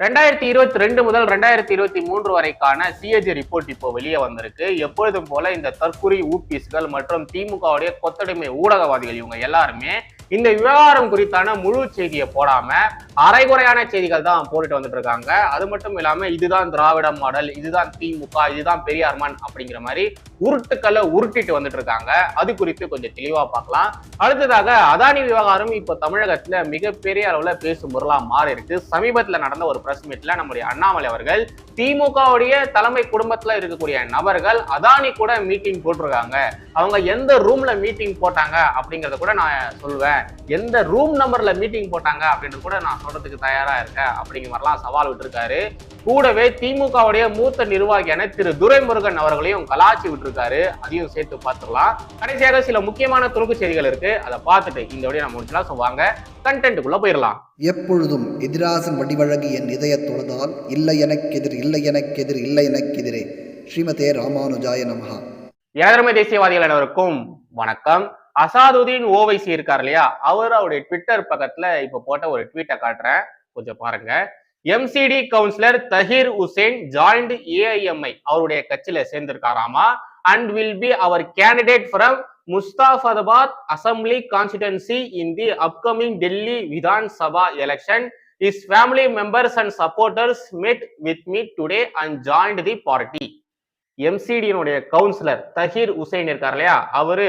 ரெண்டாயிரத்தி இருபத்தி ரெண்டு முதல் ரெண்டாயிரத்தி இருபத்தி மூன்று வரைக்கான சிஏஜி ரிப்போர்ட் இப்போ வெளியே வந்திருக்கு. எப்பொழுதும் போல இந்த தற்குறி ஊபிஸ்கள் மற்றும் திமுகவுடைய கொத்தடிமை ஊடகவாதிகள் இவங்க எல்லாருமே இந்த விவகாரம் குறித்தான முழு செய்தியை போடாம அரைகுறையான செய்திகள் தான் போட்டுட்டு வந்துட்டு இருக்காங்க. அது மட்டும் இல்லாம இதுதான் திராவிட மாடல் இதுதான் திமுக இதுதான் பெரியார்மான் அப்படிங்கிற மாதிரி உருட்டுக்களை உருட்டிட்டு வந்துட்டு இருக்காங்க. அது குறித்து கொஞ்சம் தெளிவா பார்க்கலாம். அடுத்ததாக அதானி விவகாரம் இப்போ தமிழகத்துல மிகப்பெரிய அளவுல பேசும் பொருளா மாறி இருக்கு சமீபத்துல நடந்த ஒரு பிரஸ் மீட்ல நம்முடைய அண்ணாமலை அவர்கள் திமுகவுடைய தலைமை குடும்பத்துல இருக்கக்கூடிய நபர்கள் அதானி கூட மீட்டிங் போட்டிருக்காங்க. அவங்க எந்த ரூம்ல மீட்டிங் போட்டாங்க அப்படிங்கறத கூட நான் சொல்லுவேன் எந்த ரூம் நம்பர்ல மீட்டிங் போட்டாங்க அப்படின்றது கூட நான் சொல்றதுக்கு தயாரா இருக்கேன் அப்படிங்கிற மாதிரிலாம் சவால் விட்டுருக்காரு. கூடவே திமுகவுடைய மூத்த நிர்வாகியான திரு துரைமுருகன் அவர்களையும் கலாச்சி விட்டுருக்காரு. அதையும் சேர்த்து பார்த்துக்கலாம். கடைசியாக சில முக்கியமான துணுக்கு செய்திகள் இருக்கு. அதை பார்த்துட்டு இந்த வழியை நம்ம முடிச்சலாம் சொல்லுவாங்க கண்டென்ட்டுக்குள்ள போயிடலாம் எப்பொழுதும் எதிராசன் வடிவழகு என் இதயத் தொழுதால் இல்லை எனக்கெதிர் இல்லை எனக்கெதிர் இல்லை எனக்கெதிரே. ஸ்ரீமதே ராமானுஜாய நமஹா. ஏழமை தேசியவாதிகள் அனைவருக்கும் வணக்கம். அசாதுதீன் ஓவைசி இருக்கார் இல்லையா? அவர் அவருடைய ட்விட்டர் பக்கத்துல இப்ப போட்ட ஒரு ட்வீட்டை காட்டுறேன். கொஞ்சம் பாருங்க. MCD councillor Tahir Hussain joined AIMI அவருடைய கட்சியில சேர்ந்திருக்காராமா? And will be our candidate from Mustafabad assembly constituency in the upcoming Delhi Vidhan Sabha election. His family members and supporters met with me today and joined the party எம்சிடியினுடைய councillor Tahir Hussain இருக்கார் இல்லையா? அவரு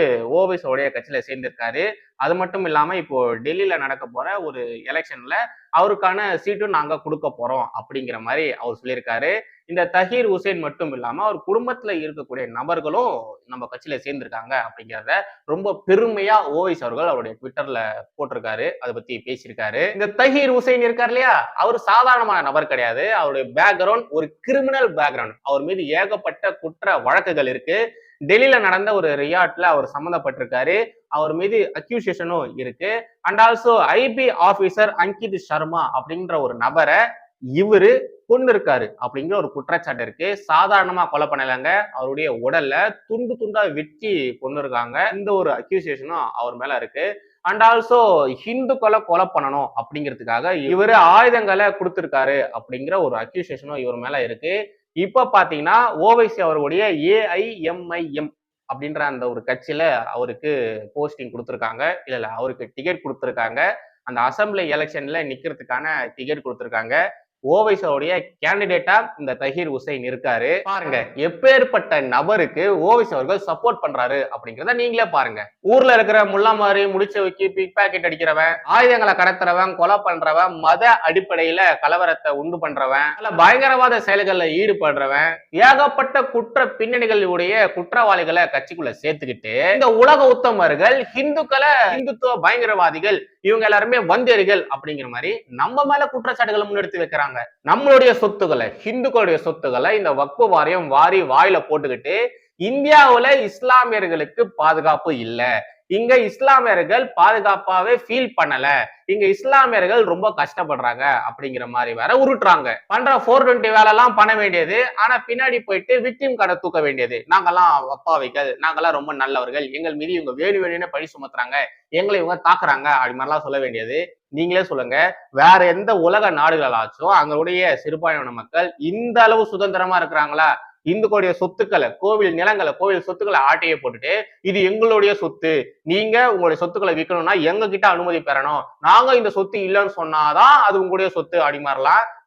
உடைய கட்சியில சேர்ந்திருக்காரு. அது மட்டும் இல்லாம இப்போ டெல்லியில நடக்க போற ஒரு எலெக்ஷன்ல அவருக்கான சீட்டும் நாங்க கொடுக்க போறோம் அப்படிங்கிற மாதிரி அவர் சொல்லியிருக்காரு. இந்த தஹீர் உசேன் மட்டும் இல்லாம அவர் குடும்பத்துல இருக்கக்கூடிய நபர்களும் நம்ம கட்சியில சேர்ந்திருக்காங்க அப்படிங்கிறத ரொம்ப பெருமையா ஓவைஸ் அவர்கள் அவருடைய ட்விட்டர்ல போட்டிருக்காரு. அதை பத்தி பேசியிருக்காரு. இந்த தஹீர் உசைன் இருக்கார் இல்லையா? அவர் சாதாரணமான நபர் கிடையாது. அவருடைய பேக்ரவுண்ட் ஒரு கிரிமினல் பேக்ரவுண்ட் அவர் மீது ஏகப்பட்ட குற்ற வழக்குகள் இருக்கு. டெல்லியில நடந்த ஒரு ரியாட்ல அவர் சம்மந்தப்பட்டிருக்காரு. அவர் மீது அக்யூசியேஷனும் இருக்கு. And also IB officer Ankit Sharma அப்படின்ற ஒரு நபரை இவரு கொண்டு இருக்காரு அப்படிங்கிற ஒரு குற்றச்சாட்டு இருக்கு. சாதாரணமா கொலை பண்ணலைங்க. அவருடைய உடல்ல துண்டு துண்டா வெட்டி கொண்டு இருக்காங்க. இந்த ஒரு அக்யூசியேஷனும் அவர் மேல இருக்கு. அண்ட் ஆல்சோ ஹிந்துக்களை கொலை பண்ணணும் அப்படிங்கிறதுக்காக இவரு ஆயுதங்களை கொடுத்துருக்காரு அப்படிங்கிற ஒரு அக்யூசியேஷனும் இவர் மேல இருக்கு. இப்ப பாத்தீங்கன்னா ஓவைசி அவருடைய ஏஐஎம்ஐஎம் அப்படின்ற அந்த ஒரு கட்சியில அவருக்கு போஸ்டிங் கொடுத்துருக்காங்க. இல்ல இல்ல அவருக்கு டிக்கெட் கொடுத்துருக்காங்க. அந்த அசம்பிளி எலெக்ஷன்ல நிக்கிறதுக்கான டிக்கெட் கொடுத்துருக்காங்க. ஓவைசோடைய கேண்டிடேட்டா இந்த தஹீர் உசைன் இருக்காரு. பாருங்க. எப்பேற்பட்ட நபருக்கு ஓவைஸ் அவர்கள் சப்போர்ட் பண்றாரு அப்படிங்கிறத நீங்களே பாருங்க. ஊர்ல இருக்கிற முல்லா மாதிரி முடிச்ச வைக்கி பிக் பாக்கெட் அடிக்கிறவன் ஆயுதங்களை கடத்துறவன் கொலை பண்றவன் மத அடிப்படையில கலவரத்தை உண்டு பண்றவன் அல்ல பயங்கரவாத செயல்களில் ஈடுபடுறவன் ஏகப்பட்ட குற்ற பின்னணிகளுடைய குற்றவாளிகளை கட்சிக்குள்ள சேர்த்துக்கிட்டு இந்த உலக உத்தமர்கள் ஹிந்துக்களை ஹிந்துத்துவ பயங்கரவாதிகள் இவங்க எல்லாருமே வந்தேரிகள் அப்படிங்கிற மாதிரி நம்ம மேல குற்றச்சாட்டுகளை முன்னெடுத்து வைக்கிறாங்க. நம்மளுடைய சொத்துக்களை ஹிந்துக்களுடைய சொத்துக்களை இந்த வக்பு வாரியம் வாரி வாயில போட்டுக்கிட்டு இந்தியாவுல இஸ்லாமியர்களுக்கு பாதுகாப்பு இல்லை. இங்க இஸ்லாமியர்கள் பாதுகாப்பாவே ஃபீல் பண்ணல. இங்க இஸ்லாமியர்கள் ரொம்ப கஷ்டப்படுறாங்க அப்படிங்கிற மாதிரி வேற உருட்டுறாங்க. பண்ற ஃபோர் டுவெண்ட்டி வேலை எல்லாம் பண்ண வேண்டியது. ஆனா பின்னாடி போயிட்டு விக்டிம் கடை தூக்க வேண்டியது. நாங்கெல்லாம் அப்பாவிகள். நாங்கெல்லாம் ரொம்ப நல்லவர்கள். எங்கள் மீது இவங்க வேணு வேணும்னு பழி சுமத்துறாங்க. எங்களை இவங்க தாக்குறாங்க அப்படி மாதிரிலாம் சொல்ல வேண்டியது. நீங்களே சொல்லுங்க. வேற எந்த உலக நாடுகளாச்சும் அங்களுடைய சிறுபான்மையின மக்கள் இந்த அளவு சுதந்திரமா இருக்கிறாங்களா? இந்துக்களுடைய சொத்துக்களை கோவில் நிலங்களை கோவில் சொத்துக்களை ஆட்டையை போட்டுட்டு இது எங்களுடைய சொத்து. நீங்க உங்களுடைய சொத்துக்களை விற்கணும்னா எங்க கிட்ட அனுமதி பெறணும். நாங்க இந்த சொத்து இல்லைன்னு சொன்னாதான் அது உங்களுடைய சொத்து அப்படி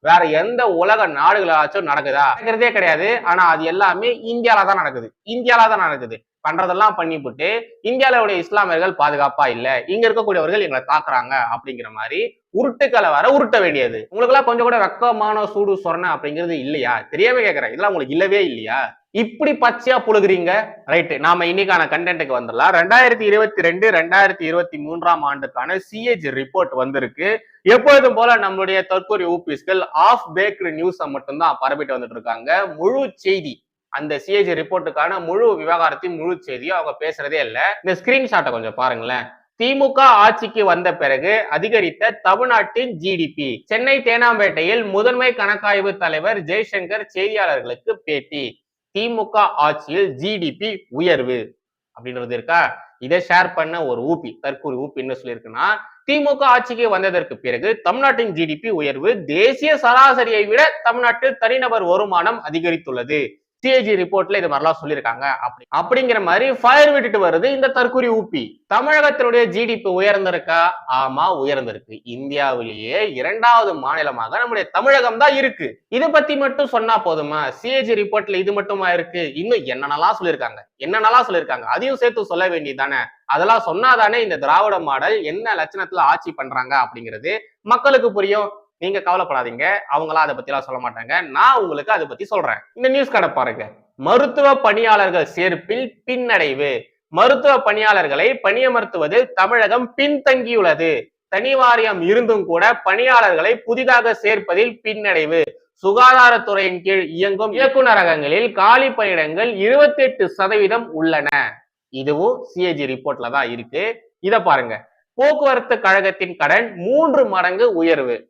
வேற எந்த உலக நாடுகளாச்சும் நடக்குதா? நடக்கிறதே கிடையாது. ஆனா அது எல்லாமே இந்தியால தான் நடக்குது. இந்தியாவில தான் நடக்குது. பண்றதெல்லாம் பண்ணிவிட்டு இந்தியாவுடைய இஸ்லாமியர்கள் பாதுகாப்பா இல்ல. இங்க இருக்கக்கூடியவர்கள் எங்களை தாக்குறாங்க அப்படிங்கிற மாதிரி உருட்டுக்களை வர உருட்ட வேண்டியது. உங்களுக்கு எல்லாம் கொஞ்சம் கூட வெக்கமான சூடு சொரணை அப்படிங்கிறது இல்லையா? தெரியவே கேட்கறேன் இதெல்லாம் உங்களுக்கு இல்லவே இல்லையா? இப்படி பச்சையா புழுகுறீங்க. ரைட்டு நாம இன்னைக்கான கண்டென்ட்டுக்கு வந்துடலாம். ரெண்டாயிரத்தி இருபத்தி ரெண்டு ரெண்டாயிரத்தி இருபத்தி மூன்றாம் ஆண்டுக்கான சிஏஜி ரிப்போர்ட் வந்திருக்கு. எப்பொழுதும் போல நம்மளுடைய தற்கொலை ஊபிஸ்கள் ஆஃப் பேக்டு நியூஸை மட்டும்தான் பரப்பிட்டு வந்துட்டு இருக்காங்க. முழு செய்தி அந்த சிஏஜி ரிப்போர்ட்டுக்கான முழு விவகாரத்தையும் முழு செய்தியும் அவங்க பேசுறதே இல்லை. இந்த ஸ்கிரீன்ஷாட்டை கொஞ்சம் பாருங்களேன். திமுக ஆட்சிக்கு வந்த பிறகு அதிகரித்த தமிழ்நாட்டின் ஜிடிபி சென்னை தேனாம்பேட்டையில் முதன்மை கணக்காய்வு தலைவர் ஜெய்சங்கர் செய்தியாளர்களுக்கு பேட்டி. திமுக ஆட்சியில் ஜிடிபி உயர்வு அப்படின்றது இருக்கா? இதை ஷேர் பண்ண ஒரு ஊபி தற்கூரி ஊபி என்ன சொல்லியிருக்குன்னா திமுக ஆட்சிக்கு வந்ததற்கு பிறகு தமிழ்நாட்டின் ஜிடிபி உயர்வு தேசிய சராசரியை விட தமிழ்நாட்டில் தனிநபர் வருமானம் அதிகரித்துள்ளது. சிஏஜி ரிப்போர்ட்ல இது மாதிரிலாம் சொல்லியிருக்காங்க. அப்படி அப்படிங்கிற மாதிரி ஃபயர் விட்டுட்டு வருது இந்த தற்கூரி ஊப்பி. தமிழகத்தினுடைய ஜிடிபி உயர்ந்திருக்கா? ஆமா உயர்ந்திருக்கு. இந்தியாவிலேயே இரண்டாவது மாநிலமாக நம்முடைய தமிழகம் தான் இருக்கு. இதை பத்தி மட்டும் சொன்னா போதுமா? சிஏஜி ரிப்போர்ட்ல இது மட்டுமா இருக்கு? இன்னும் என்னென்னலாம் சொல்லியிருக்காங்க? என்னென்னலாம் சொல்லியிருக்காங்க? அதையும் சேர்த்து சொல்ல வேண்டியதானே அதெல்லாம் சொன்னாதானே இந்த திராவிட மாடல் என்ன லட்சணத்துல ஆட்சி பண்றாங்க அப்படிங்கிறது மக்களுக்கு புரியும். நீங்க கவலைப்படாதீங்க. அவங்களாம் அதை பத்தி எல்லாம் சொல்ல மாட்டாங்க. நான் உங்களுக்கு அதை பத்தி சொல்றேன். இந்த நியூஸ் கடை பாருங்க. மருத்துவ பணியாளர்கள் சேர்ப்பில் பின்னடைவு. மருத்துவ பணியாளர்களை பணியமர்த்துவதில் தமிழகம் பின்தங்கியுள்ளது. தனி வாரியம் இருந்தும் கூட பணியாளர்களை புதிதாக சேர்ப்பதில் பின்னடைவு. சுகாதாரத்துறையின் கீழ் இயங்கும் இயக்குநரகங்களில் காலி பணியிடங்கள் இருபத்தி எட்டு சதவீதம் உள்ளன. இதுவும் சிஏஜி ரிப்போர்ட்ல தான் இருக்கு. இத பாருங்க. போக்குவரத்து கழகத்தின் கடன் மூன்று மடங்கு உயர்வு.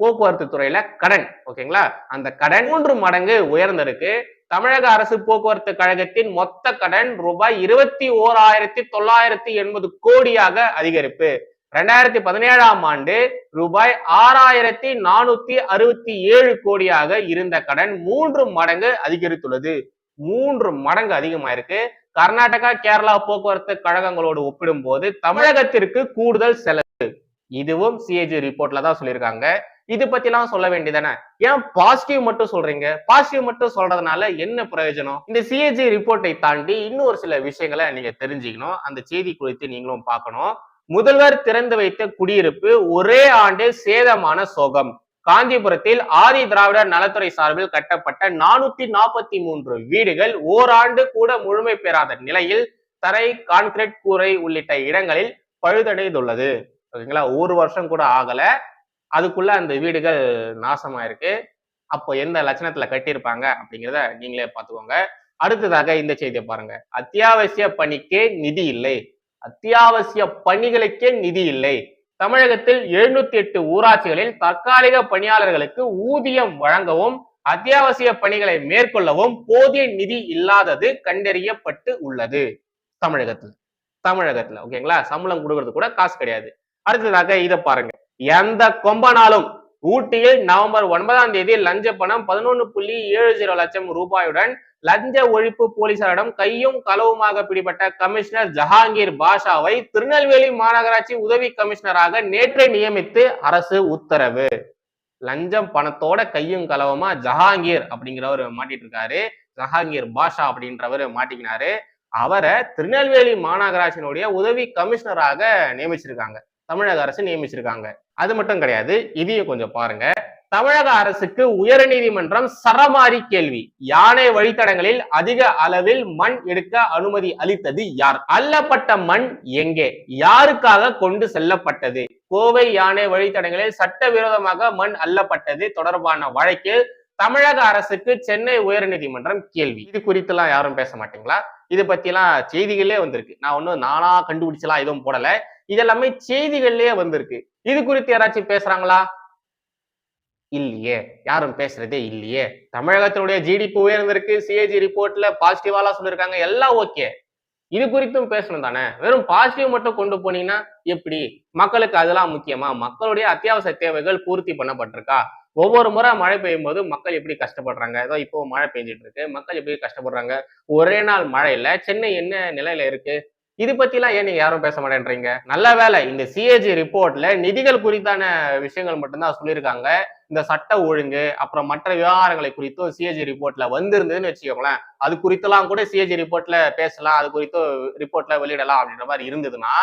போக்குவரத்து துறையில கடன் ஓகேங்களா? அந்த கடன் மூன்று மடங்கு உயர்ந்திருக்கு. தமிழக அரசு போக்குவரத்து கழகத்தின் மொத்த கடன் ரூபாய் இருபத்தி ஓராயிரத்தி தொள்ளாயிரத்தி எண்பது கோடியாக அதிகரிப்பு. ரெண்டாயிரத்தி பதினேழாம் ஆண்டு ரூபாய் ஆறாயிரத்தி நானூத்தி அறுபத்தி ஏழு கோடியாக இருந்த கடன் மூன்று மடங்கு அதிகரித்துள்ளது. மூன்று மடங்கு அதிகமாயிருக்கு. கர்நாடகா கேரளா போக்குவரத்து கழகங்களோடு ஒப்பிடும்போது தமிழகத்திற்கு கூடுதல் செலவு. இதுவும் சிஏஜி ரிப்போர்ட்ல தான் சொல்லியிருக்காங்க. இது பத்திலாம் சொல்ல வேண்டியதானே ஏன் பாசிட்டிவ் மட்டும் சொல்றீங்க? பாசிட்டிவ் மட்டும் சொல்றதுனால என்ன பிரயோஜனம்? இந்த சிஏஜி ரிப்போர்ட்டை தாண்டி இன்னும் ஒரு சில விஷயங்களை நீங்க தெரிஞ்சுக்கணும். அந்த செய்தி குறித்து நீங்களும் பார்க்கணும். முதல்வர் திறந்து வைத்த குடியிருப்பு ஒரே ஆண்டில் சேதமான சோகம். காஞ்சிபுரத்தில் ஆதி திராவிடர் நலத்துறை சார்பில் கட்டப்பட்ட நானூத்தி நாற்பத்தி மூன்று வீடுகள் ஓராண்டு கூட முழுமை பெறாத நிலையில் தரை கான்கிரீட் கூரை உள்ளிட்ட இடங்களில் பழுதடைந்துள்ளது. ஓகேங்களா ஒரு வருஷம் கூட ஆகல. அதுக்குள்ள அந்த வீடுகள் நாசமாயிருக்கு. அப்போ எந்த லட்சணத்துல கட்டியிருப்பாங்க அப்படிங்கிறத நீங்களே பார்த்துக்கோங்க. அடுத்ததாக இந்த செய்தியை பாருங்க. அத்தியாவசிய பணிக்கே நிதி இல்லை. அத்தியாவசிய பணிகளுக்கே நிதி இல்லை. தமிழகத்தில் எழுநூத்தி எட்டு ஊராட்சிகளில் தற்காலிக பணியாளர்களுக்கு ஊதியம் வழங்கவும் அத்தியாவசிய பணிகளை மேற்கொள்ளவும் போதிய நிதி இல்லாதது கண்டறியப்பட்டு உள்ளது. தமிழகத்துல. தமிழகத்துல. ஓகேங்களா? சம்பளம் கொடுக்கறது கூட காசு கிடையாது. அடுத்ததாக இதை பாருங்க. எந்த கொம்பனாலும் ஊட்டியில் நவம்பர் ஒன்பதாம் தேதி லஞ்ச பணம் பதினொன்னு புள்ளி ஏழு ஜீரோ லட்சம் ரூபாயுடன் லஞ்ச ஒழிப்பு போலீசாரிடம் கையும் களவுமாக பிடிபட்ட கமிஷனர் ஜஹாங்கீர் பாஷாவை திருநெல்வேலி மாநகராட்சி உதவி கமிஷனராக நேற்று நியமித்து அரசு உத்தரவு. லஞ்சம் பணத்தோட கையும் களவுமா ஜஹாங்கீர் அப்படிங்கிறவர் மாட்டிட்டு இருக்காரு. ஜஹாங்கீர் பாஷா அப்படின்றவர் மாட்டிக்கினாரு. அவரை திருநெல்வேலி மாநகராட்சியினுடைய உதவி கமிஷனராக நியமிச்சிருக்காங்க. தமிழக அரசு நியமிச்சிருக்காங்க. அது மட்டும் கிடையாது இதையும் கொஞ்சம் பாருங்க. தமிழக அரசுக்கு உயர்நீதிமன்றம் சரமாரி கேள்வி. யானை வழித்தடங்களில் அதிக அளவில் மண் எடுக்க அனுமதி அளித்தது யார்? அள்ளப்பட்ட மண் எங்கே? யாருக்காக கொண்டு செல்லப்பட்டது? கோவை யானை வழித்தடங்களில் சட்டவிரோதமாக மண் அள்ளப்பட்டது தொடர்பான வழக்கில் தமிழக அரசுக்கு சென்னை உயர்நீதிமன்றம் கேள்வி. இது குறித்துலாம் யாரும் பேச மாட்டீங்களா? இது பத்திலாம் செய்திகளே வந்திருக்கு. நான் ஒன்னும் நானா கண்டுபிடிச்சலாம் எதுவும் போடல. இதெல்லாமே செய்திகள்லயே வந்திருக்கு. இது குறித்து யாராச்சும் பேசுறாங்களா? இல்லையே. யாரும் பேசுறதே இல்லையே. தமிழகத்தினுடைய ஜிடிபி உயர்ந்திருக்கு. சிஏஜி ரிப்போர்ட்ல பாசிட்டிவாலாம் சொல்லியிருக்காங்க எல்லாம் ஓகே. இது குறித்தும் பேசணும் தானே? வெறும் பாசிட்டிவ் மட்டும் கொண்டு போனீங்கன்னா எப்படி? மக்களுக்கு அதெல்லாம் முக்கியமா? மக்களுடைய அத்தியாவசிய தேவைகள் பூர்த்தி பண்ணப்பட்டிருக்கா? ஒவ்வொரு முறை மழை பெய்யும் போது மக்கள் எப்படி கஷ்டப்படுறாங்க? ஏதோ இப்போ மழை பெஞ்சிட்டு இருக்கு மக்கள் எப்படி கஷ்டப்படுறாங்க? ஒரே நாள் மழையில சென்னை என்ன நிலையில இருக்கு? இது பத்திலாம் ஏன் நீங்க யாரும் பேச மாட்டேன்றீங்க? நல்ல வேலை இந்த சிஏஜி ரிப்போர்ட்ல நிதிகள் குறித்தான விஷயங்கள் மட்டும்தான் சொல்லியிருக்காங்க. இந்த சட்ட ஒழுங்கு அப்புறம் மற்ற விவகாரங்களை குறித்தும் சிஏஜி ரிப்போர்ட்ல வந்திருந்ததுன்னு வச்சுக்கோங்களேன். அது குறித்தெல்லாம் கூட சிஏஜி ரிப்போர்ட்ல பேசலாம். அது குறித்தும் ரிப்போர்ட்ல வெளியிடலாம் அப்படின்ற மாதிரி இருந்ததுன்னா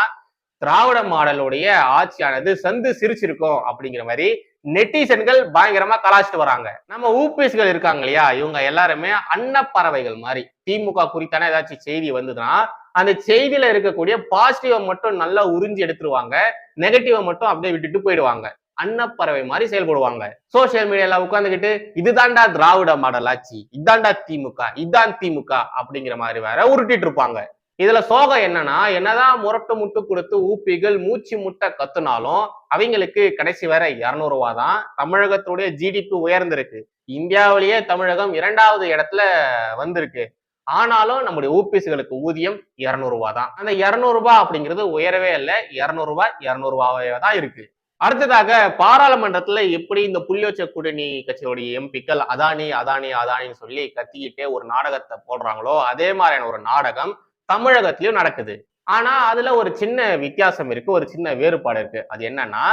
திராவிட மாடலுடைய ஆட்சியானது சந்து சிரிச்சிருக்கும் அப்படிங்கிற மாதிரி நெட்டிசன்கள் பயங்கரமா கலாச்சிட்டு வராங்க. நம்ம ஊபிஎஸ்கள் இருக்காங்க இல்லையா? இவங்க எல்லாருமே அன்னப்பறவைகள் மாதிரி. திமுக குறித்தான ஏதாச்சும் செய்தி வந்ததுன்னா அந்த செய்தியில இருக்கக்கூடிய பாசிட்டிவை மட்டும் நல்லா உறிஞ்சி எடுத்துருவாங்க. நெகட்டிவை மட்டும் அப்படியே விட்டுட்டு போயிடுவாங்க. அன்னப்பறவை மாதிரி செயல்படுவாங்க. சோசியல் மீடியால உட்காந்துக்கிட்டு இதுதான்டா திராவிட மாடல் ஆட்சி இதான்டா திமுக. இதான் திமுக. அப்படிங்கிற மாதிரி வேற உருட்டிட்டு இருப்பாங்க. இதுல சோகம் என்னன்னா என்னதான் முரட்டு முட்டு கொடுத்து ஊப்பிகள் மூச்சு முட்டை கத்துனாலும் அவங்களுக்கு கடைசி வரை இரநூறுவா ரூபா தான். தமிழகத்துடைய ஜிடிபி உயர்ந்திருக்கு. இந்தியாவிலேயே தமிழகம் இரண்டாவது இடத்துல வந்திருக்கு. ஆனாலும் நம்முடைய ஊபிஎஸ்களுக்கு ஊதியம் இரநூறுவா தான். அந்த இரநூறுபா அப்படிங்கிறது உயரவே இல்லை. இரநூறுபா இரநூறுவாவே தான் இருக்கு. அடுத்ததாக பாராளுமன்றத்துல எப்படி இந்த புள்ளியோச்ச கூட்டணி கட்சியோடைய எம்பிக்கள் அதானி அதானி அதானின்னு சொல்லி கத்திக்கிட்டே ஒரு நாடகத்தை போடுறாங்களோ அதே மாதிரியான ஒரு நாடகம் தமிழகத்திலயும் நடக்குது. ஆனா அதுல ஒரு சின்ன வித்தியாசம் இருக்கு ஒரு சின்ன வேறுபாடு இருக்கு. அது என்னன்னா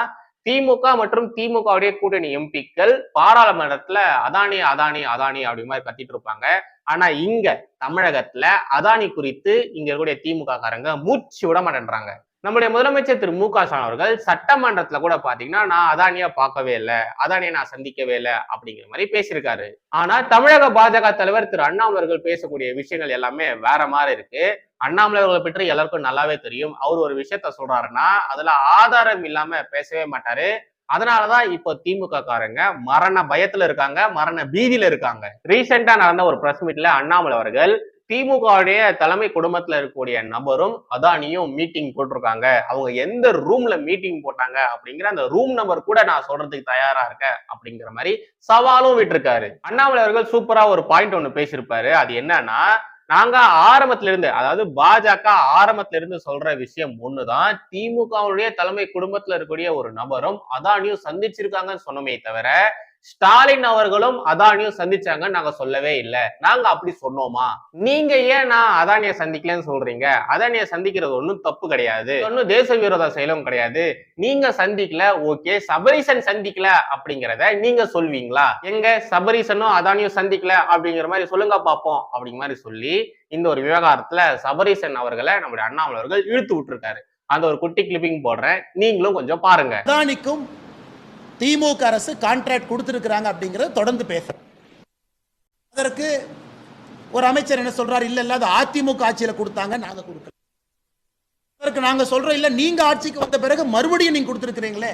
திமுக மற்றும் திமுகவுடைய கூட்டணி எம்பிக்கள் பாராளுமன்றத்துல அதானி அதானி அதானி அப்படி மாதிரி கத்திட்டு இருப்பாங்க. ஆனா இங்க தமிழகத்துல அதானி குறித்து இங்க இருக்கக்கூடிய திமுக காரங்க மூச்சு விட மாட்டேன்றாங்க. நம்முடைய முதலமைச்சர் திரு மு க ஸ்டாலின் அவர்கள் சட்டமன்றத்துல கூட பாத்தீங்கன்னா நான் அதானியா பார்க்கவே இல்லை அதானியை நான் சந்திக்கவே இல்லை அப்படிங்கிற மாதிரி பேசியிருக்காரு. ஆனா தமிழக பாஜக தலைவர் திரு அண்ணாமலை அவர்கள் பேசக்கூடிய விஷயங்கள் எல்லாமே வேற மாதிரி இருக்கு. அண்ணாமலை அவர்களை பற்றி எல்லாருக்கும் நல்லாவே தெரியும். அவர் ஒரு விஷயத்த சொல்றாருன்னா அதுல ஆதாரம் இல்லாம பேசவே மாட்டாரு. அதனாலதான் இப்போ திமுக காரங்க மரண பயத்துல இருக்காங்க மரண பீதியில இருக்காங்க. ரீசெண்டா நடந்த ஒரு பிரஸ் மீட்ல அண்ணாமலை அவர்கள் திமுகவுடைய தலைமை குடும்பத்துல இருக்கக்கூடிய நபரும் அதானியும் மீட்டிங் போட்டிருக்காங்க. அவங்க எந்த ரூம்ல மீட்டிங் போட்டாங்க அப்படிங்கிற அந்த ரூம் நம்பர் கூட நான் சொல்றதுக்கு தயாரா இருக்கேன் அப்படிங்கிற மாதிரி சவாலும் விட்டுருக்காரு. அண்ணாமலை அவர்கள் சூப்பரா ஒரு பாயிண்ட் ஒண்ணு பேசியிருப்பாரு. அது என்னன்னா நாங்க ஆரம்பத்துல இருந்து அதாவது பாஜக ஆரம்பத்துல இருந்து சொல்ற விஷயம் ஒண்ணுதான். திமுகவுடைய தலைமை குடும்பத்துல இருக்கக்கூடிய ஒரு நபரும் அதானியும் சந்திச்சிருக்காங்கன்னு சொன்னோமே தவிர ஸ்டாலின் அவர்களும் அதானியும் சந்திச்சாங்கன்னு நாங்க சொல்லவே இல்லை. நாங்க அப்படி சொன்னோமா? நீங்க ஏன் நான் அதானிய சந்திக்கலன்னு சொல்றீங்க? அதானிய சந்திக்கிறது ஒண்ணும் தப்பு கிடையாது. ஒன்னும் தேச விரோத செயலும் கிடையாது. நீங்க சந்திக்கல ஓகே. சபரிசன் சந்திக்கல அப்படிங்கிறத நீங்க சொல்வீங்களா? எங்க? சபரிசனும் அதானியும் சந்திக்கல அப்படிங்கிற மாதிரி சொல்லுங்க பாப்போம் அப்படிங்கிற மாதிரி சொல்லி இந்த ஒரு விவகாரத்துல சபரிசன் அவர்களை நம்முடைய அண்ணாமலை அவர்கள் இழுத்து விட்டுருக்காரு. அந்த ஒரு குட்டி கிளிப்பிங் போடுறேன். நீங்களும் கொஞ்சம் பாருங்க. அதானிக்கும் திமுக அரசு கான்ட்ராக்ட் கொடுத்துருக்குறாங்க அப்படிங்கிறத தொடர்ந்து பேசுகிறேன் அதற்கு ஒரு அமைச்சர் என்ன சொல்றாரு? இல்ல இல்ல அது அதிமுக ஆட்சியில கொடுத்தாங்க நாங்க கொடுக்கல. அதற்கு நாங்க சொல்றோம் இல்ல நீங்க ஆட்சிக்கு வந்த பிறகு மறுபடியும் நீங்க கொடுத்துருக்கிறீங்களே.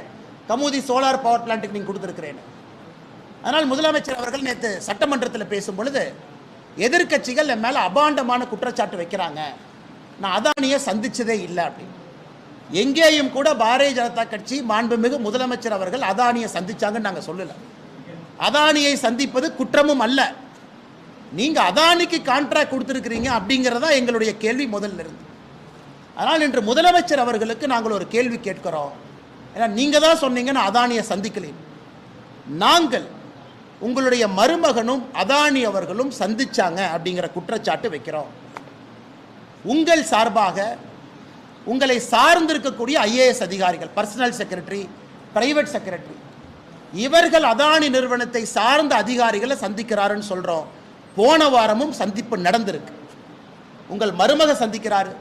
கமுதி சோலார் பவர் பிளான்ட்டுக்கு நீங்க கொடுத்துருக்கிறேன் அதனால் முதலமைச்சர் அவர்கள் நேற்று சட்டமன்றத்தில் பேசும் பொழுது எதிர்க்கட்சிகள் என் மேலே அபாண்டமான குற்றச்சாட்டு வைக்கிறாங்க. நான் அதானியை சந்திச்சதே இல்லை அப்படின்னு. எங்கேயும் கூட பாரதிய ஜனதா கட்சி மாண்புமிகு முதலமைச்சர் அவர்கள் அதானியை சந்திச்சாங்கன்னு நாங்கள் சொல்லலை. அதானியை சந்திப்பது குற்றமும் அல்ல. நீங்கள் அதானிக்கு கான்ட்ராக்ட் கொடுத்துருக்கிறீங்க அப்படிங்கிறதா எங்களுடைய கேள்வி முதல்ல இருந்து. அதனால் இன்று முதலமைச்சர் அவர்களுக்கு நாங்கள் ஒரு கேள்வி கேட்கிறோம். ஏன்னா நீங்கள் தான் சொன்னீங்கன்னு அதானியை சந்திக்கலேன் நாங்கள் உங்களுடைய மருமகனும் அதானி அவர்களும் சந்திச்சாங்க அப்படிங்கிற குற்றச்சாட்டு வைக்கிறோம். உங்கள் சார்பாக உங்களை சார்ந்திருக்கக்கூடிய ஐஏஎஸ் அதிகாரிகள் பர்சனல் செக்ரட்டரி பிரைவேட் செக்ரட்டரி இவர்கள் அதானி நிறுவனத்தை சார்ந்த அதிகாரிகளை சந்திக்கிறாருன்னு சொல்கிறோம் போன வாரமும் சந்திப்பு நடந்திருக்கு. உங்கள் மருமக சந்திக்கிறாரு.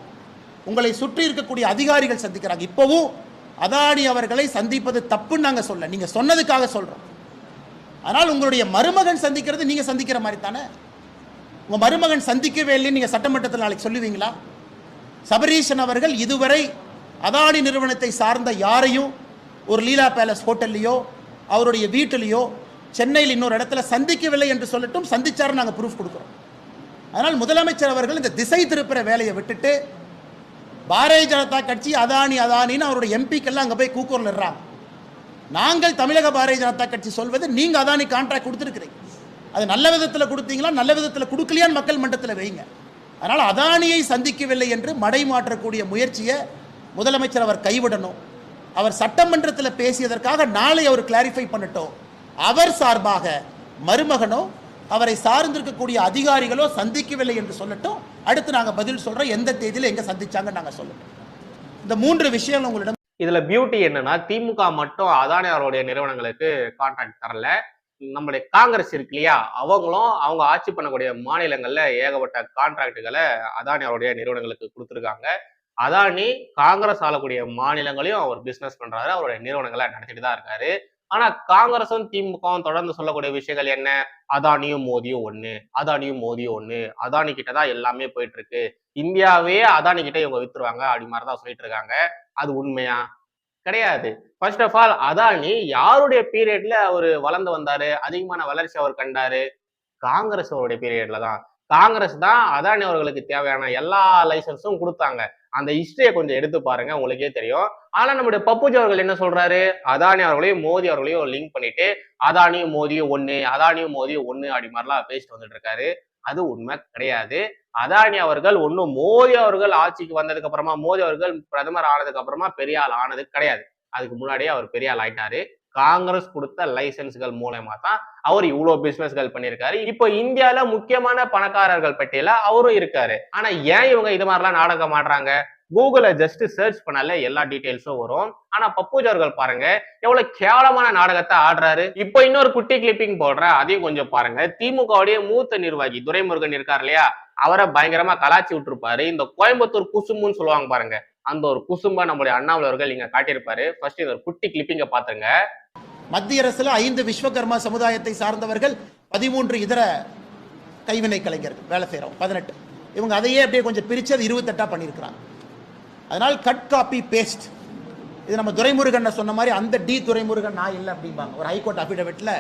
உங்களை சுற்றி இருக்கக்கூடிய அதிகாரிகள் சந்திக்கிறாங்க. இப்போவும் அதானி அவர்களை சந்திப்பது தப்புன்னு நாங்கள் சொல்ல நீங்கள் சொன்னதுக்காக சொல்கிறோம் ஆனால் உங்களுடைய மருமகன் சந்திக்கிறது நீங்கள் சந்திக்கிற மாதிரி தானே? உங்கள் மருமகன் சந்திக்கவே இல்லைன்னு நீங்கள் சட்டமன்றத்தில் நாளைக்கு சொல்லுவீங்களா? சபரீஷன் அவர்கள் இதுவரை அதானி நிறுவனத்தை சார்ந்த யாரையும் ஒரு லீலா பேலஸ் ஹோட்டல்லையோ அவருடைய வீட்டிலேயோ சென்னையில் இன்னொரு இடத்துல சந்திக்கவில்லை என்று சொல்லட்டும் சந்திச்சார் நாங்கள் ப்ரூஃப் கொடுக்குறோம். அதனால் முதலமைச்சர் அவர்கள் இந்த திசை திருப்புற வேலையை விட்டுட்டு பாரதிய ஜனதா கட்சி அதானி அதானின்னு அவருடைய எம்பிக்கெல்லாம் அங்கே போய் கூக்கூரில் இருறாங்க நாங்கள் தமிழக பாரதிய ஜனதா கட்சி சொல்வது நீங்கள் அதானி கான்ட்ராக்ட் கொடுத்துருக்குறீங்க. அது நல்ல விதத்தில் கொடுத்தீங்களா நல்ல விதத்தில் கொடுக்கலையான்னு மக்கள் மன்றத்தில் வைங்க. அதனால் அதானியை சந்திக்கவில்லை என்று மடை மாற்றக்கூடிய முயற்சியை முதலமைச்சர் அவர் கைவிடணும். அவர் சட்டமன்றத்தில் பேசியதற்காக நாளை அவர் கிளாரிஃபை பண்ணட்டும். அவர் சார்பாக மருமகனோ அவரை சார்ந்திருக்கக்கூடிய அதிகாரிகளோ சந்திக்கவில்லை என்று சொல்லட்டும். அடுத்து நாங்கள் பதில் சொல்கிறோம் எந்த தேதியில் எங்கே சந்திச்சாங்க நாங்கள் சொல்லட்டும் இந்த மூன்று விஷயங்கள் உங்களிடம் இதில் பியூட்டி என்னன்னா திமுக மட்டும் அதானி அவருடைய நிறுவனங்களுக்கு கான்ட்ராக்ட் தரல. நம்முடைய காங்கிரஸ் இருக்கு இல்லையா அவங்களும் அவங்க ஆட்சி பண்ணக்கூடிய மாநிலங்கள்ல ஏகப்பட்ட கான்ட்ராக்டுகளை அதானி அவருடைய நிறுவனங்களுக்கு கொடுத்துருக்காங்க. அதானி காங்கிரஸ் ஆளக்கூடிய மாநிலங்களையும் அவர் பிசினஸ் பண்றாரு அவருடைய நிறுவனங்களை நடத்திட்டு தான் இருக்காரு. ஆனா காங்கிரஸும் திமுகவும் தொடர்ந்து சொல்லக்கூடிய விஷயங்கள் என்ன? அதானியும் மோதியும் ஒண்ணு அதானியும் மோதியும் ஒண்ணு அதானி கிட்ட தான் எல்லாமே போயிட்டு இருக்கு. இந்தியாவே அதானி கிட்ட இவங்க வித்துருவாங்க அப்படி மாதிரிதான் சொல்லிட்டு இருக்காங்க. அது உண்மையா? கிடையாது. ஃபர்ஸ்ட் ஆஃப் ஆல் அதானி யாருடைய பீரியட்ல அவர் வளர்ந்து வந்தாரு? அதிகமான வளர்ச்சி அவர் கண்டாரு. காங்கிரஸ் அவருடைய பீரியட்ல தான். காங்கிரஸ் தான் அதானி அவர்களுக்கு தேவையான எல்லா லைசன்ஸும் கொடுத்தாங்க. அந்த ஹிஸ்டரியை கொஞ்சம் எடுத்து பாருங்க உங்களுக்கே தெரியும். ஆனா நம்முடைய பப்புஜி அவர்கள் என்ன சொல்றாரு? அதானி அவர்களையும் மோடி அவர்களையும் லிங்க் பண்ணிட்டு அதானியும் மோதியும் ஒண்ணு அதானியும் மோதியும் ஒண்ணு அப்படி மாதிரிலாம் பேசிட்டு வந்துட்டு இருக்காரு. அது உண்மை கிடையாது. அதானி அவர்கள் ஒன்னும் மோடி அவர்கள் ஆட்சிக்கு வந்ததுக்கு அப்புறமா மோடி அவர்கள் பிரதமர் ஆனதுக்கு அப்புறமா பெரிய ஆள் ஆனது கிடையாது. அதுக்கு முன்னாடியே அவர் பெரிய ஆள் ஆயிட்டாரு. காங்கிரஸ் கொடுத்த லைசன்ஸ்கள் மூலயமா தான் அவர் இவ்வளவு பிசினஸ்கள் பண்ணியிருக்காரு. இப்போ இந்தியாவில் முக்கியமான பணக்காரர்கள் பட்டியல அவரும் இருக்காரு. ஆனா ஏன் இவங்க இது மாதிரிலாம் நாடகம் ஆடுறாங்க? கூகுளை ஜஸ்ட் சர்ச் பண்ணாலே எல்லா டீட்டெயில்ஸும் வரும். ஆனா பப்பூஜ் அவர்கள் பாருங்க எவ்வளவு கேவலமான நாடகத்தை ஆடுறாரு. இப்போ இன்னொரு குட்டி கிளிப்பிங் போடுற அதையும் கொஞ்சம் பாருங்க. திமுகவுடைய மூத்த நிர்வாகி துரைமுருகன் இருக்கார் இல்லையா? அவரை பயங்கரமா கலாச்சி விட்டுருப்பாரு. இந்த கோயம்புத்தூர் குசும்புன்னு சொல்லுவாங்க பாருங்க. அந்த ஒரு குசும்பா நம்மளுடைய அண்ணாமலவர்கள் இங்க காட்டியிருப்பாரு. ஃபர்ஸ்ட் இந்த ஒரு குட்டி கிளிப்பிங்க பாத்துருங்க. மத்திய அரசுல ஐந்து விஸ்வகர்மா சமுதாயத்தை சார்ந்தவர்கள் பதிமூன்று இதர கைவினை கலைஞர்கள் வேலை செய்யறோம் பதினெட்டு. இவங்க அதையே அப்படியே கொஞ்சம் பிரிச்சு அது இருபத்தெட்டா பண்ணியிருக்கிறாங்க. அதனால் கட் காப்பி பேஸ்ட் இது நம்ம துரைமுருகன் சொன்ன மாதிரி அந்த டி துரைமுருகன் நான் இல்லை அப்படிம்பாங்க. ஒரு ஹைகோர்ட் அஃபிடவிட்ல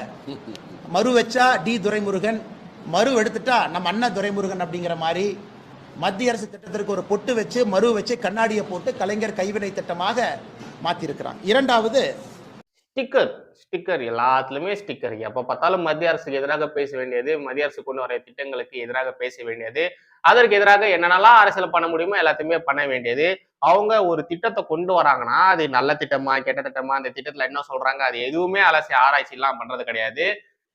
மறு வச்சா டி துரைமுருகன் மறு எடுத்துட்டா நம்ம அண்ணன் துரைமுருகன் அப்படிங்கிற மாதிரி மத்திய அரசு திட்டத்திற்கு ஒரு பொட்டு வச்சு மறு வச்சு கண்ணாடியை போட்டு கலைஞர் கைவினை திட்டமாக மாற்றிருக்கிறான் இரண்டாவது ஸ்டிக்கர் ஸ்டிக்கர் எல்லாத்துலயுமே ஸ்டிக்கர். எப்ப பார்த்தாலும் மத்திய அரசுக்கு எதிராக பேச வேண்டியது மத்திய அரசு கொண்டு வர திட்டங்களுக்கு எதிராக பேச வேண்டியது. அதற்கு எதிராக என்னென்னலாம் அரசியல் பண்ண முடியுமோ எல்லாத்தையுமே பண்ண வேண்டியது. அவங்க ஒரு திட்டத்தை கொண்டு வராங்கன்னா அது நல்ல திட்டமா கெட்ட திட்டமா அந்த திட்டத்துல என்ன சொல்றாங்க அது எதுவுமே அலசி ஆராய்ச்சி எல்லாம் பண்றது கிடையாது.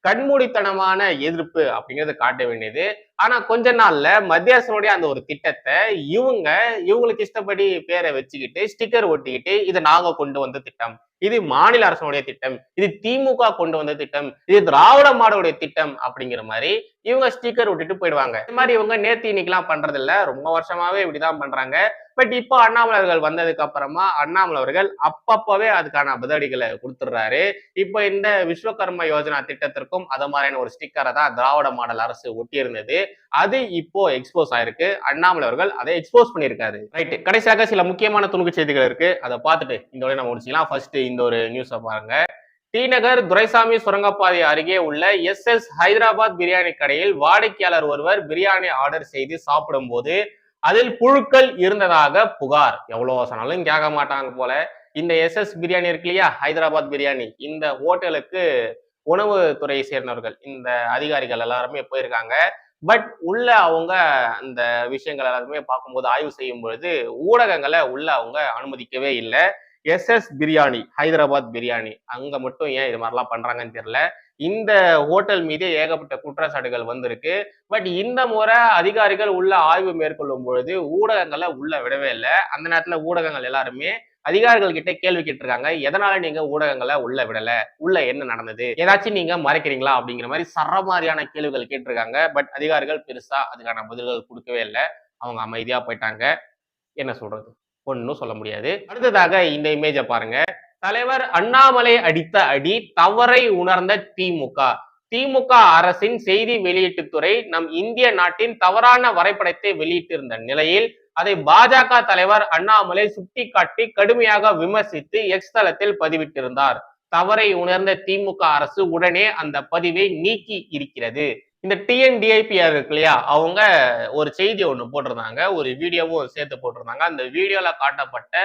கண்மூடித்தனமான எதிர்ப்பு அப்படிங்கறத காட்ட வேண்டியது. ஆனா கொஞ்ச நாள்ல மத்திய அரசனுடைய அந்த ஒரு திட்டத்தை இவங்க இவங்களுக்கு இஷ்டப்படி பேரை வச்சுக்கிட்டு ஸ்டிக்கர் ஒட்டிக்கிட்டு இதை நாங்க கொண்டு வந்த திட்டம். இது மாநில அரசனுடைய திட்டம். இது திமுக கொண்டு வந்த திட்டம். இது திராவிட மாடலுடைய திட்டம் அப்படிங்கிற மாதிரி இவங்க ஸ்டிக்கர் விட்டுட்டு போயிடுவாங்க. இந்த மாதிரி இவங்க நேத்து இன்னைக்கெல்லாம் பண்றது இல்ல ரொம்ப வருஷமாவே இப்படிதான் பண்றாங்க. பட் இப்போ அண்ணாமலர்கள் வந்ததுக்கு அப்புறமா அண்ணாமலை அவர்கள் அப்பப்பவே அதுக்கான பதிலடிகளை கொடுத்துடுறாரு. இப்போ இந்த விஸ்வகர்ம யோஜனா திட்டத்திற்கும் அது மாதிரியான ஒரு ஸ்டிக்கரை தான் திராவிட மாடல் அரசு ஒட்டியிருந்தது. அது இப்போ எக்ஸ்போஸ் ஆயிருக்கு. அண்ணாமலை அவர்கள் அதை எக்ஸ்போஸ் பண்ணியிருக்காரு. ரைட் கடைசியாக சில முக்கியமான துணுக்கு செய்திகள் இருக்கு. அதை பார்த்துட்டு இந்த வரை நம்ம முடிச்சுக்கலாம். ஃபர்ஸ்ட் இந்த ஒரு நியூஸை பாருங்க. டிநகர் துரைசாமி சுரங்கப்பாதை அருகே உள்ள எஸ் எஸ் ஹைதராபாத் பிரியாணி கடையில் வாடிக்கையாளர் ஒருவர் பிரியாணி ஆர்டர் செய்து சாப்பிடும்போது அதில் புழுக்கள் இருந்ததாக புகார். எவ்வளவு சொன்னாலும் கேட்க மாட்டாங்க போல. இந்த எஸ் எஸ் பிரியாணி இருக்கு இல்லையா? ஹைதராபாத் பிரியாணி. இந்த ஹோட்டலுக்கு உணவு துறையை சேர்ந்தவர்கள் இந்த அதிகாரிகள் எல்லாருமே போயிருக்காங்க. பட் உள்ள அவங்க அந்த விஷயங்கள் எல்லாருமே பார்க்கும்போது ஆய்வு செய்யும் பொழுது ஊடகங்களை உள்ள அவங்க அனுமதிக்கவே இல்லை. எஸ் எஸ் பிரியாணி ஹைதராபாத் பிரியாணி அங்க மட்டும் ஏன் இது மாதிரிலாம் பண்றாங்கன்னு தெரியல. இந்த ஹோட்டல் மீதே ஏகப்பட்ட குற்றச்சாட்டுகள் வந்திருக்கு. பட் இந்த முறை அதிகாரிகள் உள்ள ஆய்வு மேற்கொள்ளும் பொழுது ஊடகங்களை உள்ள விடவே இல்லை. அந்த நேரத்துல ஊடகங்கள் எல்லாருமே அதிகாரிகள் கிட்ட கேள்வி கேட்டிருக்காங்க. எதனால நீங்க ஊடகங்களை உள்ள விடல? உள்ள என்ன நடந்தது? ஏதாச்சும் நீங்க மறைக்கிறீங்களா? அப்படிங்கிற மாதிரி சர மாதிரியான கேள்விகள் கேட்டிருக்காங்க. பட் அதிகாரிகள் பெருசா அதுக்கான பதில்கள் கொடுக்கவே இல்லை. அவங்க அமைதியா போயிட்டாங்க. என்ன சொல்றது? ஒன்றும் சொல்ல முடியாது. அடுத்ததாக இந்த இமேஜை பாருங்க. தலைவர் அண்ணாமலை அடித்த அடி தவறை உணர்ந்த திமுக. திமுக அரசின் செய்தி வெளியீட்டுத்துறை நம் இந்திய நாட்டின் தவறான வரைபடத்தை வெளியிட்டிருந்த நிலையில் அதை பாஜக தலைவர் அண்ணாமலை சுட்டிக்காட்டி கடுமையாக விமர்சித்து எக்ஸ் தளத்தில் பதிவிட்டிருந்தார். தவறை உணர்ந்த திமுக அரசு உடனே அந்த பதிவை நீக்கி இருக்கிறது. இந்த டிஎன்டிஐபிஆர் இருக்கு இல்லையா அவங்க ஒரு செய்தி ஒன்று போட்டிருந்தாங்க ஒரு வீடியோவும் சேர்த்து போட்டிருந்தாங்க. அந்த வீடியோல காட்டப்பட்ட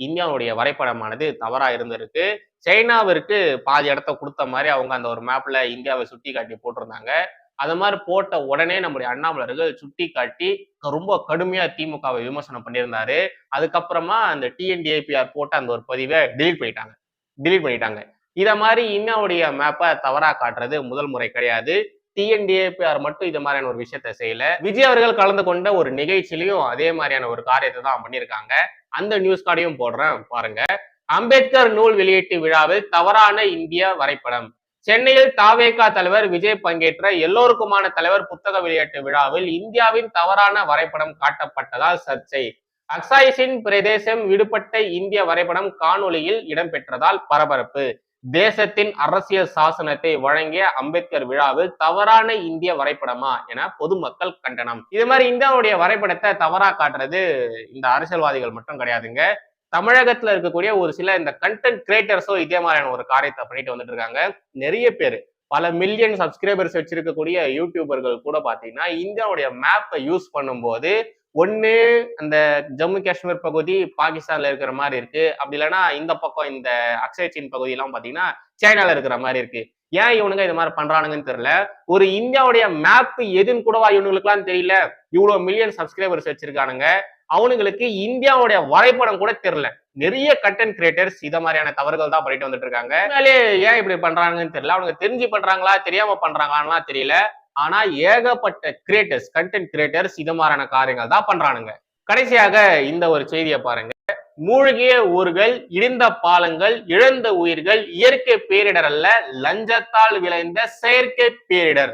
இந்தியாவுடைய வரைபடமானது தவறா இருந்திருக்கு. சைனாவிற்கு பாதி இடத்த கொடுத்த மாதிரி அவங்க அந்த ஒரு மேப்ல இந்தியாவை சுட்டி காட்டி போட்டிருந்தாங்க. அதை மாதிரி போட்ட உடனே நம்முடைய அண்ணாமலர்கள் சுட்டி காட்டி ரொம்ப கடுமையா திமுகவை விமர்சனம் பண்ணியிருந்தாரு. அதுக்கப்புறமா அந்த டிஎன்டிஐபிஆர் போட்ட அந்த ஒரு பதிவை டிலீட் பண்ணிட்டாங்க. டிலீட் பண்ணிட்டாங்க. இதை மாதிரி இந்தியாவுடைய மேப்பை தவறா காட்டுறது முதல் முறை கிடையாது. டிஎன்டிஏபிஆர் மட்டும் இது மாதிரியான ஒரு விஷயத்த செய்யல. விஜய் அவர்கள் கலந்து கொண்ட ஒரு நிகழ்ச்சியிலையும் அதே மாதிரியான ஒரு காரியத்தை தான் பண்ணியிருக்காங்க. அந்த நியூஸ் கார்டையும் போடுறேன் பாருங்க. அம்பேத்கர் நூல் வெளியீட்டு விழாவில் தவறான இந்திய வரைபடம். சென்னையில் தாவேகா தலைவர் விஜய் பங்கேற்ற எல்லோருக்குமான தலைவர் புத்தக வெளியீட்டு விழாவில் இந்தியாவின் தவறான வரைபடம் காட்டப்பட்டதால் சர்ச்சை. அக்சாயிஸின் பிரதேசம் விடுபட்ட இந்திய வரைபடம் காணொளியில் இடம்பெற்றதால் பரபரப்பு. தேசத்தின் அரசியல் சாசனத்தை வழங்கிய அம்பேத்கர் விழாவில் தவறான இந்திய வரைபடமா என பொதுமக்கள் கண்டனம். இது மாதிரி இந்தியாவுடைய வரைபடத்தை தவறா காட்டுறது இந்த அரசியல்வாதிகள் மட்டும் கிடையாதுங்க. தமிழகத்துல இருக்கக்கூடிய ஒரு சில இந்த கண்டென்ட் கிரியேட்டர்ஸும் இதே மாதிரியான ஒரு காரியத்தை பண்ணிட்டு வந்துட்டு இருக்காங்க. நிறைய பேர் பல மில்லியன் சப்ஸ்கிரைபர்ஸ் வச்சிருக்கக்கூடிய யூடியூபர்கள் கூட பாத்தீங்கன்னா இந்தியாவுடைய மேப்பை யூஸ் பண்ணும்போது ஒன்று அந்த ஜம்மு காஷ்மீர் பகுதி பாகிஸ்தான்ல இருக்கிற மாதிரி இருக்கு. அப்படி இல்லைன்னா இந்த பக்கம் இந்த அக்ஷய் சீன் பகுதி எல்லாம் சைனால இருக்கிற மாதிரி இருக்கு. ஏன் இவனுங்க இது மாதிரி பண்றானுங்கன்னு தெரியல. ஒரு இந்தியாவுடைய மேப் எதுன்னு கூடவா இவனுங்களுக்குலாம் தெரியல. இவ்வளவு மில்லியன் சப்ஸ்கிரைபர்ஸ் வச்சிருக்கானுங்க. அவனுங்களுக்கு இந்தியாவுடைய வரைபடம் கூட தெரியல. நிறைய கண்டென்ட் கிரியேட்டர்ஸ் இத மாதிரியான தவறுகள் தான் பண்ணிட்டு வந்துட்டு இருக்காங்க. மேலே ஏன் இப்படி பண்றாங்கன்னு தெரியல. அவங்க தெரிஞ்சு பண்றாங்களா தெரியாம பண்றாங்களான்னா தெரியல. ஆனா ஏகப்பட்ட கிரியேட்டர்ஸ் கண்டென்ட் கிரியேட்டர்ஸ் இது மாதிரியான காரியங்கள் தான் பண்றானுங்க. கடைசியாக இந்த ஒரு செய்தியை பாருங்க. மூழ்கிய ஊர்கள் இடிந்த பாலங்கள் இழந்த உயிர்கள் இயற்கை பேரிடர் அல்ல லஞ்சத்தால் விளைந்த செயற்கை பேரிடர்.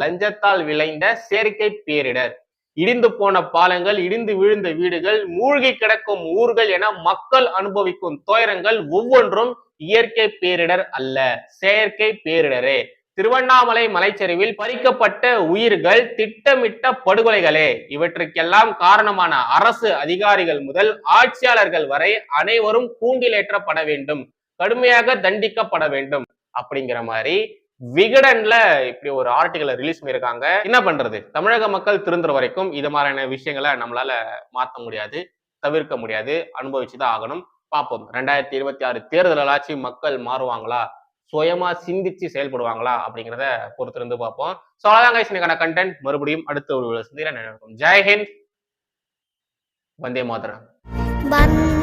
லஞ்சத்தால் விளைந்த செயற்கை பேரிடர். இடிந்து போன பாலங்கள் இடிந்து விழுந்த வீடுகள் மூழ்கி கிடக்கும் ஊர்கள் என மக்கள் அனுபவிக்கும் துயரங்கள் ஒவ்வொன்றும் இயற்கை பேரிடர் அல்ல செயற்கை பேரிடரே. திருவண்ணாமலை மலைச்சரிவில் பறிக்கப்பட்ட உயிர்கள் திட்டமிட்ட படுகொலைகளே. இவற்றுக்கெல்லாம் காரணமான அரசு அதிகாரிகள் முதல் ஆட்சியாளர்கள் வரை அனைவரும் கூண்டிலேற்றப்பட வேண்டும் கடுமையாக தண்டிக்கப்பட வேண்டும். அப்படிங்கிற மாதிரி விகடன்ல இப்படி ஒரு ஆர்டிகளை ரிலீஸ் பண்ணியிருக்காங்க. என்ன பண்றது? தமிழக மக்கள் திருந்துற வரைக்கும் இது மாதிரியான விஷயங்களை நம்மளால மாத்த முடியாது தவிர்க்க முடியாது. அனுபவிச்சுதான் ஆகணும். பார்ப்போம். ரெண்டாயிரத்தி இருபத்தி ஆறு தேர்தலாச்சு மக்கள் மாறுவாங்களா? சுயமா சிந்திச்சு செயல்படுவாங்களா? அப்படிங்கிறத பொறுத்திருந்து பார்ப்போம். ஸோ அவ்வளோதான் கண்டென்ட் மறுபடியும் அடுத்த ஒரு சந்திரன் நினைக்கும் ஜெய்ஹிந்த் வந்தே மாதரம்.